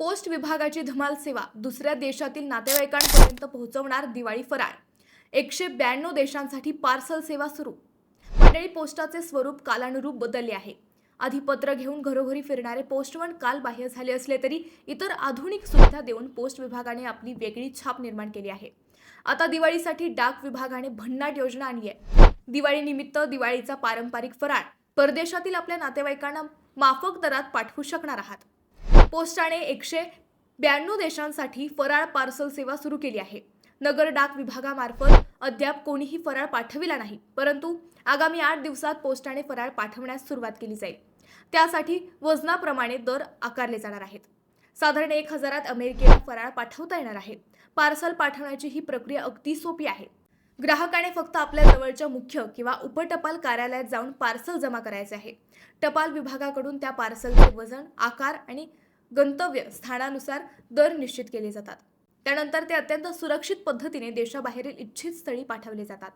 Post विभागाची धमाल सेवा दुसऱ्या देशातील नातेवाईकांपर्यंत पोहोचवणार दिवाळी फराळ. एकशे ब्याण्णव देशांसाठी पार्सल सेवा सुरू. मंडळी पोस्टाचे स्वरूप कालानुरूप बदलले आहे. आधी पत्र घेऊन घरोघरी फिरणारे पोस्टमन काल बाह्य झाले असले तरी इतर आधुनिक सुविधा देऊन पोस्ट विभागाने आपली वेगळी छाप निर्माण केली आहे. आता दिवाळीसाठी डाक विभागाने भन्नाट योजना आणली आहे. दिवाळीनिमित्त दिवाळीचा पारंपरिक फराळ. परदेशातील आपल्या नातेवाईकांना माफक दरात पाठवू शकणार आहात. पोस्टाने एकशे ब्याण्णव देशांसाठी फराळ पार्सल सेवा सुरू केली आहे. नगर डाक विभागामार्फत अद्याप कोणीही फराळ पाठविला नाही परंतु आगामी आठ दिवसात पोस्टाने फराळ पाठवण्यास सुरुवात केली जाईल. त्यासाठी वजनाप्रमाणे दर आकारले जाणार आहेत. साधारण एक हजारात अमेरिकेला फराळ पाठवता येणार आहे. पार्सल पाठवण्याची ही प्रक्रिया अगदी सोपी आहे. ग्राहकाने फक्त आपल्या जवळच्या मुख्य किंवा उपटपाल कार्यालयात जाऊन पार्सल जमा करायचे आहे. टपाल विभागाकडून त्या पार्सलचे वजन आकार आणि गंतव्य स्थानानुसार दर निश्चित केले जातात. त्यानंतर ते अत्यंत सुरक्षित पद्धतीने देशाबाहेरील इच्छित स्थळी पाठवले जातात.